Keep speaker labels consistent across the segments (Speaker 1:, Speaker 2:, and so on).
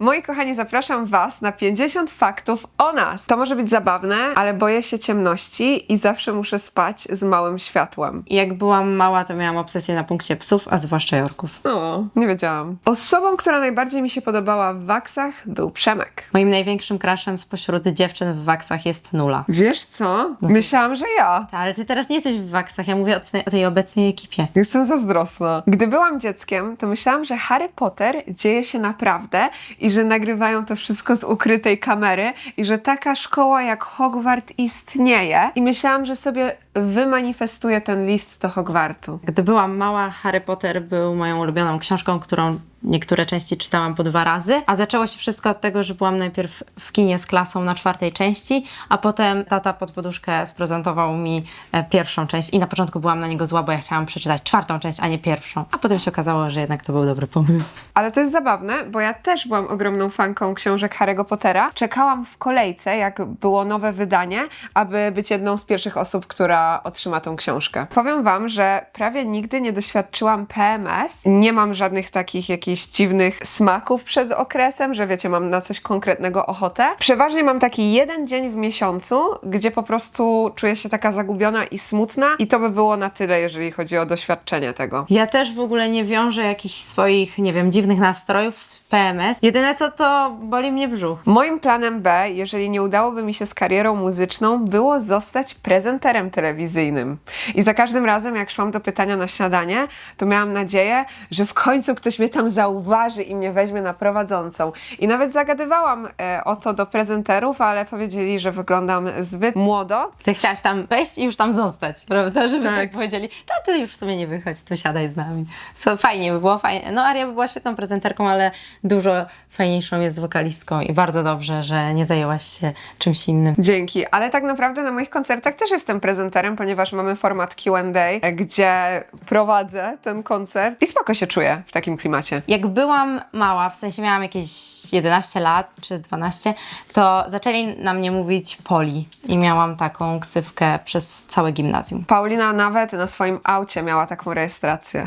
Speaker 1: Moi kochani, zapraszam Was na 50 faktów o nas. To może być zabawne, ale boję się ciemności i zawsze muszę spać z małym światłem.
Speaker 2: I Jak byłam mała, to miałam obsesję na punkcie psów, a zwłaszcza jorków.
Speaker 1: O, nie wiedziałam. Osobą, która najbardziej mi się podobała w waksach, był Przemek.
Speaker 2: Moim największym crushem spośród dziewczyn w waksach jest Nula.
Speaker 1: Wiesz co? Myślałam, że ja.
Speaker 2: Ta, Ale ty teraz nie jesteś w waksach, ja mówię o tej, o tej obecnej ekipie.
Speaker 1: Jestem zazdrosna. Gdy byłam dzieckiem, to myślałam, że Harry Potter dzieje się naprawdę i że nagrywają to wszystko z ukrytej kamery i że taka szkoła jak Hogwart istnieje. I myślałam, że sobie wymanifestuję ten list do Hogwartu.
Speaker 2: Gdy byłam mała, Harry Potter był moją ulubioną książką, którą niektóre części czytałam po dwa razy. A zaczęło się wszystko od tego, że byłam najpierw w kinie z klasą na czwartej części, a potem tata pod poduszkę sprezentował mi e, pierwszą część i na początku byłam na niego zła, bo ja chciałam przeczytać czwartą część, a nie pierwszą. A potem się okazało, że jednak to był dobry pomysł.
Speaker 1: Ale to jest zabawne, bo ja też byłam ogromną fanką książek Harry'ego Pottera. Czekałam w kolejce, jak było nowe wydanie, aby być jedną z pierwszych osób, która otrzyma tą książkę. Powiem Wam, że prawie nigdy nie doświadczyłam PMS. Nie mam żadnych takich jakichś dziwnych smaków przed okresem, że wiecie, mam na coś konkretnego ochotę. Przeważnie mam taki jeden dzień w miesiącu, gdzie po prostu czuję się taka zagubiona i smutna i to by było na tyle, jeżeli chodzi o doświadczenie tego.
Speaker 2: Ja też w ogóle nie wiążę jakichś swoich, nie wiem, dziwnych nastrojów z PMS. Jedyne co to boli mnie brzuch.
Speaker 1: Moim planem B, jeżeli nie udałoby mi się z karierą muzyczną, było zostać prezenterem telewizyjnym. I za każdym razem, jak szłam do pytania na śniadanie, to miałam nadzieję, że w końcu ktoś mnie tam zauważy i mnie weźmie na prowadzącą. I nawet zagadywałam e, o to do prezenterów, ale powiedzieli, że wyglądam zbyt młodo.
Speaker 2: Ty chciałaś tam wejść i już tam zostać, prawda? Żeby tak,
Speaker 1: Tak.
Speaker 2: powiedzieli, to ty już w sumie nie wychodź, tu siadaj z nami. So, fajnie by było, fajnie. No Aria by była świetną prezenterką, ale dużo fajniejszą jest wokalistką i bardzo dobrze, że nie zajęłaś się czymś innym.
Speaker 1: Dzięki, ale tak naprawdę na moich koncertach też jestem ponieważ mamy format QA, e, gdzie prowadzę ten koncert i spoko się czuję w takim klimacie.
Speaker 2: Jak byłam mała, w sensie miałam jakieś 11 lat czy 12, to zaczęli na mnie mówić Poli i miałam taką ksywkę przez całe gimnazjum.
Speaker 1: Paulina nawet na swoim aucie miała taką rejestrację.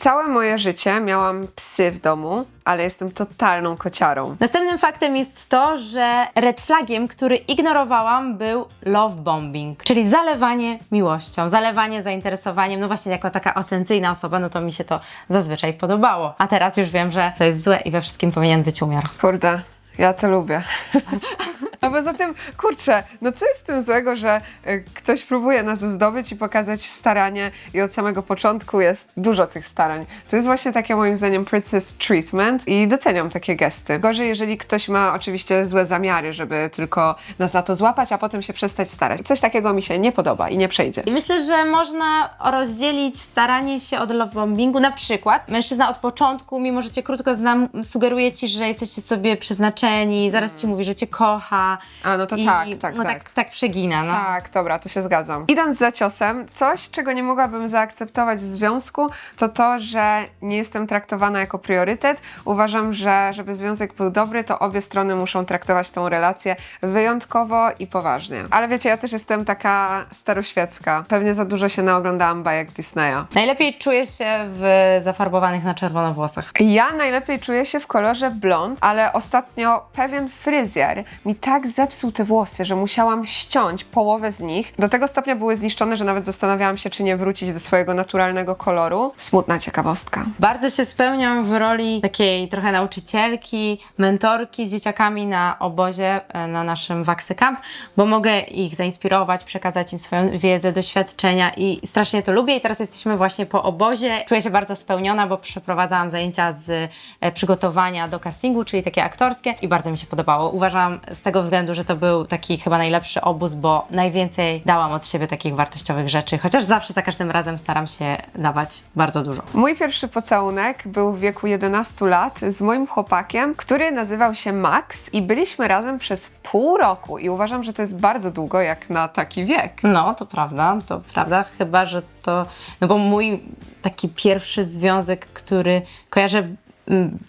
Speaker 1: Całe moje życie miałam psy w domu, ale jestem totalną kociarą.
Speaker 2: Następnym faktem jest to, że red flagiem, który ignorowałam, był love bombing, czyli zalewanie miłością, zalewanie zainteresowaniem. No właśnie, jako taka atencyjna osoba, no to mi się to zazwyczaj podobało. A teraz już wiem, że to jest złe i we wszystkim powinien być umiar.
Speaker 1: Kurde, ja to lubię. A poza tym, kurczę, no co jest z tym złego, że y, ktoś próbuje nas zdobyć i pokazać staranie i od samego początku jest dużo tych starań. To jest właśnie takie moim zdaniem princess treatment i doceniam takie gesty. Gorzej, jeżeli ktoś ma oczywiście złe zamiary, żeby tylko nas za to złapać, a potem się przestać starać. Coś takiego mi się nie podoba i nie przejdzie.
Speaker 2: I myślę, że można rozdzielić staranie się od love bombingu. Na przykład mężczyzna od początku, mimo że cię krótko znam, sugeruje ci, że jesteście sobie przeznaczeni, zaraz ci mówi, że cię kocha.
Speaker 1: A, no to
Speaker 2: i,
Speaker 1: tak, tak,
Speaker 2: no
Speaker 1: tak.
Speaker 2: tak. Tak przegina, no.
Speaker 1: Tak, dobra, to się zgadzam. Idąc za ciosem, coś, czego nie mogłabym zaakceptować w związku, to to, że nie jestem traktowana jako priorytet. Uważam, że żeby związek był dobry, to obie strony muszą traktować tą relację wyjątkowo i poważnie. Ale wiecie, ja też jestem taka staroświecka. Pewnie za dużo się naoglądałam bajek Disneya.
Speaker 2: Najlepiej czuję się w zafarbowanych na czerwono włosach.
Speaker 1: Ja najlepiej czuję się w kolorze blond, ale ostatnio pewien fryzjer mi tak zepsuł te włosy, że musiałam ściąć połowę z nich. Do tego stopnia były zniszczone, że nawet zastanawiałam się, czy nie wrócić do swojego naturalnego koloru. Smutna ciekawostka.
Speaker 2: Bardzo się spełniam w roli takiej trochę nauczycielki, mentorki z dzieciakami na obozie e, na naszym Waxy Camp, bo mogę ich zainspirować, przekazać im swoją wiedzę, doświadczenia i strasznie to lubię. I teraz jesteśmy właśnie po obozie. Czuję się bardzo spełniona, bo przeprowadzałam zajęcia z e, przygotowania do castingu, czyli takie aktorskie i bardzo mi się podobało. Uważam z tego względu, że to był taki chyba najlepszy obóz, bo najwięcej dałam od siebie takich wartościowych rzeczy, chociaż zawsze za każdym razem staram się dawać bardzo dużo.
Speaker 1: Mój pierwszy pocałunek był w wieku 11 lat z moim chłopakiem, który nazywał się Max i byliśmy razem przez pół roku i uważam, że to jest bardzo długo jak na taki wiek.
Speaker 2: No, to prawda, to prawda, chyba, że to, no bo mój taki pierwszy związek, który kojarzę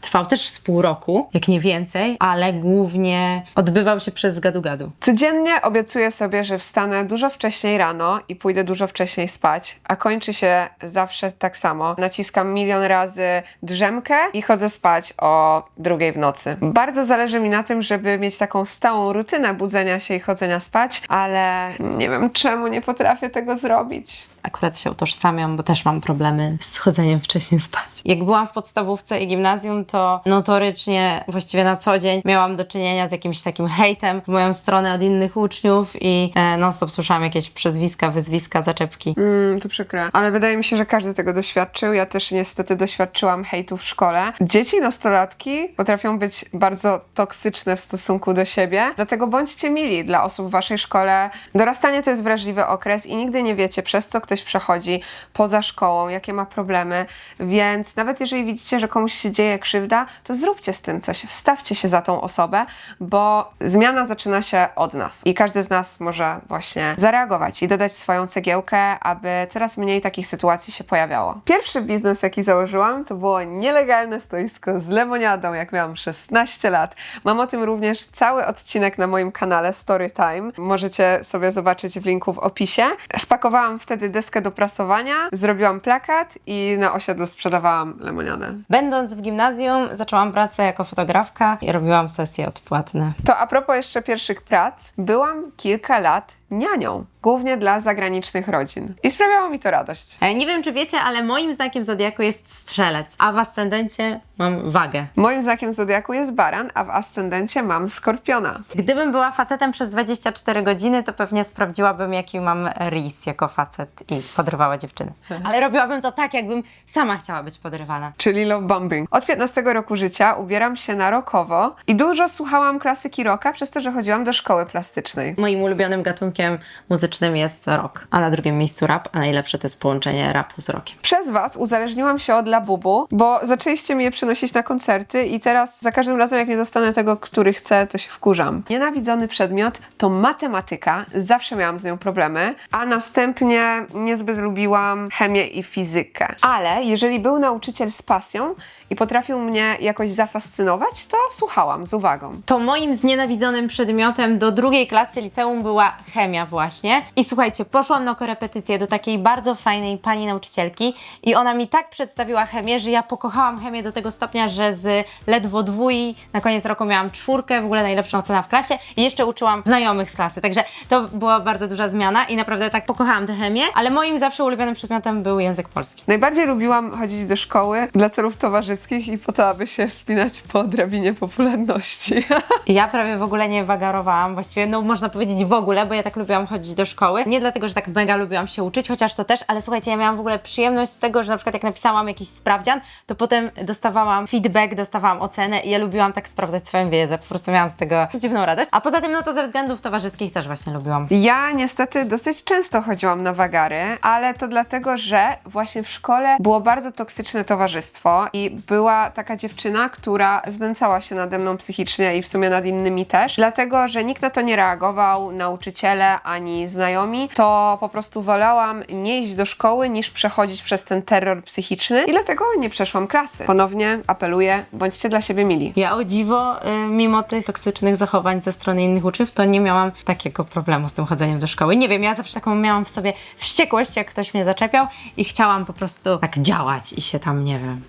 Speaker 2: trwał też z pół roku, jak nie więcej, ale głównie odbywał się przez gadu-gadu.
Speaker 1: Codziennie obiecuję sobie, że wstanę dużo wcześniej rano i pójdę dużo wcześniej spać, a kończy się zawsze tak samo. Naciskam milion razy drzemkę i chodzę spać o drugiej w nocy. Bardzo zależy mi na tym, żeby mieć taką stałą rutynę budzenia się i chodzenia spać, ale nie wiem czemu nie potrafię tego zrobić.
Speaker 2: Akurat się utożsamiam, bo też mam problemy z chodzeniem wcześniej spać. Jak byłam w podstawówce i gimnazjum, to notorycznie, właściwie na co dzień, miałam do czynienia z jakimś takim hejtem w moją stronę od innych uczniów i e, non-stop słyszałam jakieś przezwiska, wyzwiska, zaczepki.
Speaker 1: Mm, to przykre. Ale wydaje mi się, że każdy tego doświadczył. Ja też niestety doświadczyłam hejtu w szkole. Dzieci, nastolatki potrafią być bardzo toksyczne w stosunku do siebie, dlatego bądźcie mili dla osób w waszej szkole. Dorastanie to jest wrażliwy okres i nigdy nie wiecie, przez co ktoś przechodzi poza szkołą, jakie ma problemy, więc nawet jeżeli widzicie, że komuś się dzieje krzywda, to zróbcie z tym coś, wstawcie się za tą osobę, bo zmiana zaczyna się od nas i każdy z nas może właśnie zareagować i dodać swoją cegiełkę, aby coraz mniej takich sytuacji się pojawiało. Pierwszy biznes, jaki założyłam, to było nielegalne stoisko z lemoniadą, jak miałam 16 lat. Mam o tym również cały odcinek na moim kanale Storytime. Możecie sobie zobaczyć w linku w opisie. Spakowałam wtedy do prasowania, zrobiłam plakat i na osiedlu sprzedawałam lemoniadę.
Speaker 2: Będąc w gimnazjum, zaczęłam pracę jako fotografka i robiłam sesje odpłatne.
Speaker 1: To a propos jeszcze pierwszych prac, byłam kilka lat nianią, głównie dla zagranicznych rodzin. I sprawiało mi to radość.
Speaker 2: E, Nie wiem, czy wiecie, ale moim znakiem zodiaku jest strzelec, a w ascendencie mam wagę.
Speaker 1: Moim znakiem zodiaku jest baran, a w ascendencie mam skorpiona.
Speaker 2: Gdybym była facetem przez 24 godziny, to pewnie sprawdziłabym, jaki mam ris jako facet i podrywała dziewczyny. Ale robiłabym to tak, jakbym sama chciała być podrywana.
Speaker 1: Czyli love bombing. Od 15 roku życia ubieram się na rockowo i dużo słuchałam klasyki rocka przez to, że chodziłam do szkoły plastycznej.
Speaker 2: Moim ulubionym gatunkiem muzycznym jest rock, a na drugim miejscu rap, a najlepsze to jest połączenie rapu z rockiem.
Speaker 1: Przez Was uzależniłam się od Labubu, bo zaczęliście mnie przynosić na koncerty i teraz za każdym razem, jak nie dostanę tego, który chcę, to się wkurzam. Nienawidzony przedmiot to matematyka, zawsze miałam z nią problemy, a następnie niezbyt lubiłam chemię i fizykę. Ale jeżeli był nauczyciel z pasją i potrafił mnie jakoś zafascynować, to słuchałam z uwagą.
Speaker 2: To moim znienawidzonym przedmiotem do drugiej klasy liceum była chemia właśnie. I słuchajcie, poszłam na korepetycję do takiej bardzo fajnej pani nauczycielki i ona mi tak przedstawiła chemię, że ja pokochałam chemię do tego stopnia, że z ledwo dwój na koniec roku miałam czwórkę, w ogóle najlepszą ocenę w klasie i jeszcze uczyłam znajomych z klasy. Także to była bardzo duża zmiana i naprawdę tak pokochałam tę chemię, ale moim zawsze ulubionym przedmiotem był język polski.
Speaker 1: Najbardziej lubiłam chodzić do szkoły dla celów towarzyskich i po to, aby się wspinać po drabinie popularności.
Speaker 2: Ja prawie w ogóle nie wagarowałam, właściwie no można powiedzieć w ogóle, bo ja tak lubiłam chodzić do szkoły. Nie dlatego, że tak mega lubiłam się uczyć, chociaż to też, ale słuchajcie, ja miałam w ogóle przyjemność z tego, że na przykład jak napisałam jakiś sprawdzian, to potem dostawałam feedback, dostawałam ocenę i ja lubiłam tak sprawdzać swoją wiedzę, po prostu miałam z tego dziwną radość. A poza tym, no to ze względów towarzyskich też właśnie lubiłam.
Speaker 1: Ja niestety dosyć często chodziłam na wagary, ale to dlatego, że właśnie w szkole było bardzo toksyczne towarzystwo i była taka dziewczyna, która znęcała się nade mną psychicznie i w sumie nad innymi też, dlatego, że nikt na to nie reagował, nauczyciele ani znajomi, to po prostu wolałam nie iść do szkoły niż przechodzić przez ten terror psychiczny i dlatego nie przeszłam klasy. Ponownie apeluję, bądźcie dla siebie mili.
Speaker 2: Ja o dziwo, y, mimo tych toksycznych zachowań ze strony innych uczniów, to nie miałam takiego problemu z tym chodzeniem do szkoły. Nie wiem, ja zawsze taką miałam w sobie wściekłość, jak ktoś mnie zaczepiał i chciałam po prostu tak działać i się tam, nie wiem,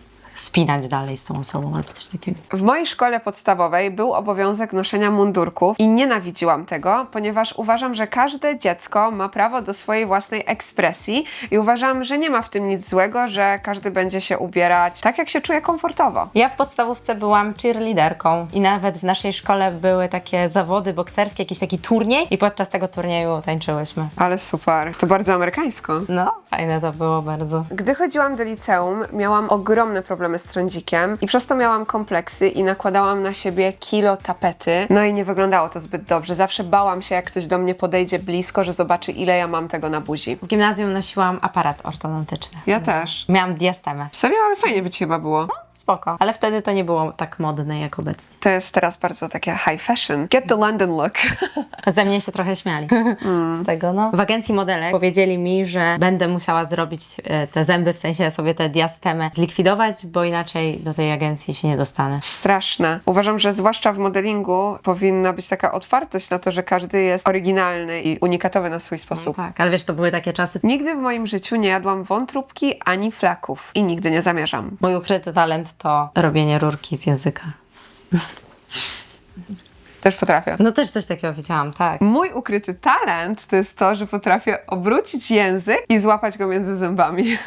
Speaker 2: spinać dalej z tą osobą albo coś takiego.
Speaker 1: W mojej szkole podstawowej był obowiązek noszenia mundurków i nienawidziłam tego, ponieważ uważam, że każde dziecko ma prawo do swojej własnej ekspresji i uważam, że nie ma w tym nic złego, że każdy będzie się ubierać tak, jak się czuje komfortowo.
Speaker 2: Ja w podstawówce byłam cheerleaderką i nawet w naszej szkole były takie zawody bokserskie, jakiś taki turniej i podczas tego turnieju tańczyłyśmy.
Speaker 1: Ale super, to bardzo amerykańsko.
Speaker 2: No, fajne to było bardzo.
Speaker 1: Gdy chodziłam do liceum, miałam ogromne problemy z trądzikiem i przez to miałam kompleksy i nakładałam na siebie kilo tapety. No i nie wyglądało to zbyt dobrze. Zawsze bałam się, jak ktoś do mnie podejdzie blisko, że zobaczy, ile ja mam tego na buzi.
Speaker 2: W gimnazjum nosiłam aparat ortodontyczny.
Speaker 1: Ja też.
Speaker 2: Miałam diastemę.
Speaker 1: Serio, ale fajnie by ci chyba było.
Speaker 2: Spoko. Ale wtedy to nie było tak modne jak obecnie.
Speaker 1: To jest teraz bardzo takie high fashion. Get the London look.
Speaker 2: Ze mnie się trochę śmiali
Speaker 1: Mm.
Speaker 2: z tego, no. W agencji modelek powiedzieli mi, że będę musiała zrobić e, te zęby, w sensie sobie te diastemę zlikwidować, bo inaczej do tej agencji się nie dostanę.
Speaker 1: Straszne. Uważam, że zwłaszcza w modelingu powinna być taka otwartość na to, że każdy jest oryginalny i unikatowy na swój sposób.
Speaker 2: Tak, ale wiesz, to były takie czasy.
Speaker 1: Nigdy w moim życiu nie jadłam wątróbki ani flaków i nigdy nie zamierzam.
Speaker 2: Mój ukryty talent to robienie rurki z języka.
Speaker 1: Też potrafię.
Speaker 2: No też coś takiego wiedziałam, tak.
Speaker 1: Mój ukryty talent to jest to, że potrafię obrócić język i złapać go między zębami.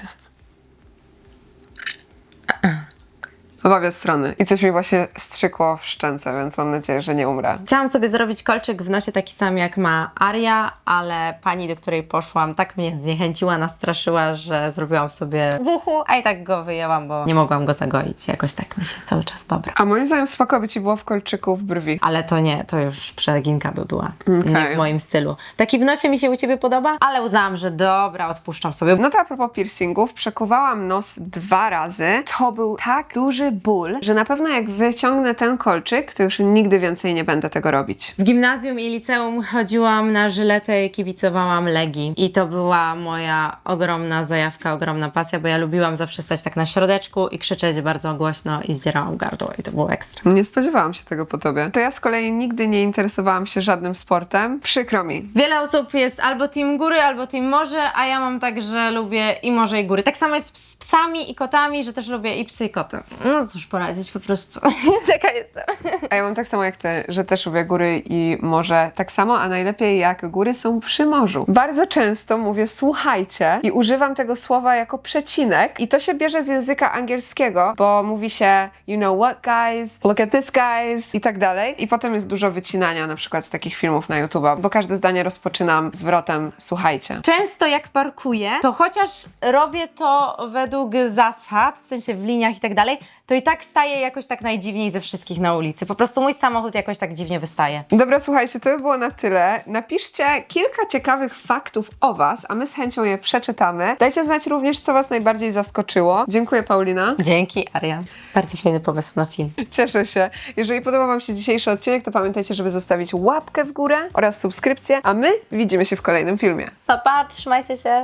Speaker 1: Obawia strony. I coś mi właśnie strzykło w szczęce, więc mam nadzieję, że nie umrę.
Speaker 2: Chciałam sobie zrobić kolczyk w nosie taki sam jak ma Aria, ale pani, do której poszłam, tak mnie zniechęciła, nastraszyła, że zrobiłam sobie w uchu, a i tak go wyjęłam, bo nie mogłam go zagoić. Jakoś tak mi się cały czas babra.
Speaker 1: A moim zdaniem spoko by ci było w kolczyku w brwi.
Speaker 2: Ale to nie, to już przeginka by była. Nie
Speaker 1: Okej.
Speaker 2: w moim stylu. Taki w nosie mi się u Ciebie podoba, ale uznałam, że dobra, odpuszczam sobie.
Speaker 1: No to a propos piercingów, przekuwałam nos dwa razy. To był tak duży ból, że na pewno jak wyciągnę ten kolczyk, to już nigdy więcej nie będę tego robić.
Speaker 2: W gimnazjum i liceum chodziłam na żyletę i kibicowałam Legii. I to była moja ogromna zajawka, ogromna pasja, bo ja lubiłam zawsze stać tak na środeczku i krzyczeć bardzo głośno i zdzierałam gardło i to było ekstra.
Speaker 1: Nie spodziewałam się tego po tobie. To ja z kolei nigdy nie interesowałam się żadnym sportem. Przykro mi.
Speaker 2: Wiele osób jest albo team góry, albo team morze, a ja mam tak, że lubię i morze i góry. Tak samo jest z psami i kotami, że też lubię i psy i koty. No cóż poradzić po prostu. Taka jestem.
Speaker 1: A ja mam tak samo jak ty, że też lubię góry i morze tak samo, a najlepiej jak góry są przy morzu. Bardzo często mówię słuchajcie i używam tego słowa jako przecinek i to się bierze z języka angielskiego, bo mówi się you know what guys, look at this guys i tak dalej. I potem jest dużo wycinania na przykład z takich filmów na YouTube, bo każde zdanie rozpoczynam zwrotem słuchajcie.
Speaker 2: Często jak parkuję, to chociaż robię to według zasad, w sensie w liniach i tak dalej, to i tak staję jakoś tak najdziwniej ze wszystkich na ulicy. Po prostu mój samochód jakoś tak dziwnie wystaje.
Speaker 1: Dobra, słuchajcie, to by było na tyle. Napiszcie kilka ciekawych faktów o Was, a my z chęcią je przeczytamy. Dajcie znać również, co Was najbardziej zaskoczyło. Dziękuję, Paulina.
Speaker 2: Dzięki, Aria. Bardzo fajny pomysł na film.
Speaker 1: Cieszę się. Jeżeli podobał Wam się dzisiejszy odcinek, to pamiętajcie, żeby zostawić łapkę w górę oraz subskrypcję, a my widzimy się w kolejnym filmie.
Speaker 2: Pa, pa, trzymajcie się.